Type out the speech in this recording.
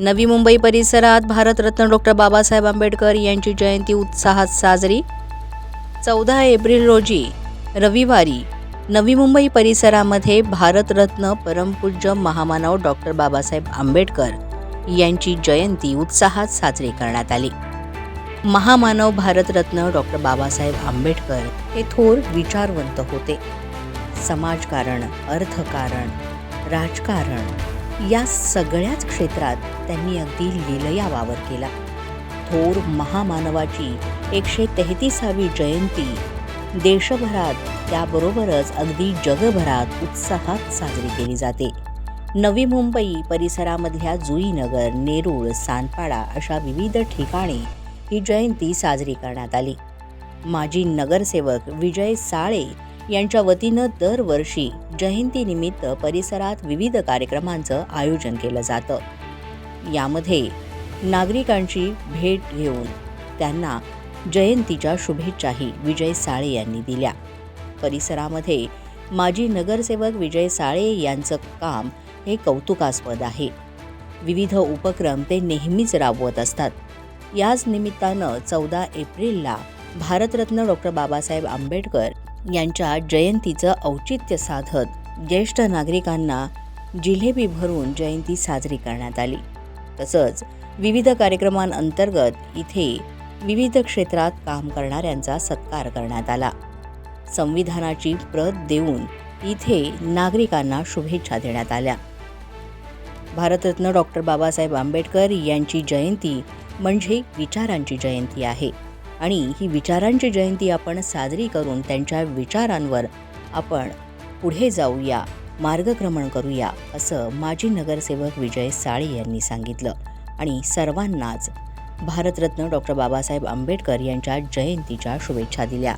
नवी मुंबई परिसरात भारतरत्न डॉक्टर बाबासाहेब आंबेडकर यांची जयंती उत्साहात साजरी. चौदा एप्रिल रोजी रविवारी नवी मुंबई परिसरामध्ये भारतरत्न परमपूज्य महामानव डॉक्टर बाबासाहेब आंबेडकर यांची जयंती उत्साहात साजरी करण्यात आली. महामानव भारतरत्न डॉक्टर बाबासाहेब आंबेडकर हे थोर विचारवंत होते. समाजकारण अर्थकारण राजकारण या सगळ्याच क्षेत्रात त्यांनी अगदी लिलया वावर केला. थोर महामानवाची एकशे तेहतीसावी जयंती देशभरात त्याबरोबरच अगदी जगभरात उत्साहात साजरी केली जाते. नवी मुंबई परिसरामधल्या जुईनगर नेरूळ सानपाडा अशा विविध ठिकाणी ही जयंती साजरी करण्यात आली. माजी नगरसेवक विजय साळे यांच्या वतीनं दरवर्षी जयंतीनिमित्त परिसरात विविध कार्यक्रमांचं आयोजन केलं जातं. यामध्ये नागरिकांची भेट घेऊन त्यांना जयंतीच्या शुभेच्छाही विजय साळे यांनी दिल्या. परिसरामध्ये माजी नगरसेवक विजय साळे यांचं काम हे कौतुकास्पद आहे. विविध उपक्रम ते नेहमीच राबवत असतात. याच निमित्तानं चौदा एप्रिलला भारतरत्न डॉक्टर बाबासाहेब आंबेडकर यांच्या जयंतीचं औचित्य साधत ज्येष्ठ नागरिकांना जिलेबी भरून जयंती साजरी करण्यात आली. तसंच विविध कार्यक्रमांअंतर्गत इथे विविध क्षेत्रात काम करणाऱ्यांचा सत्कार करण्यात आला. संविधानाची प्रत देऊन इथे नागरिकांना शुभेच्छा देण्यात आल्या. भारतरत्न डॉक्टर बाबासाहेब आंबेडकर यांची जयंती म्हणजे विचारांची जयंती आहे. आणि ही विचारांची जयंती आपण साजरी करून त्यांच्या विचारांवर आपण पुढे जाऊया मार्गक्रमण करूया असं माजी नगरसेवक विजय साळे यांनी सांगितलं. आणि सर्वांनाच भारतरत्न डॉक्टर बाबासाहेब आंबेडकर यांच्या जयंतीच्या शुभेच्छा दिल्या.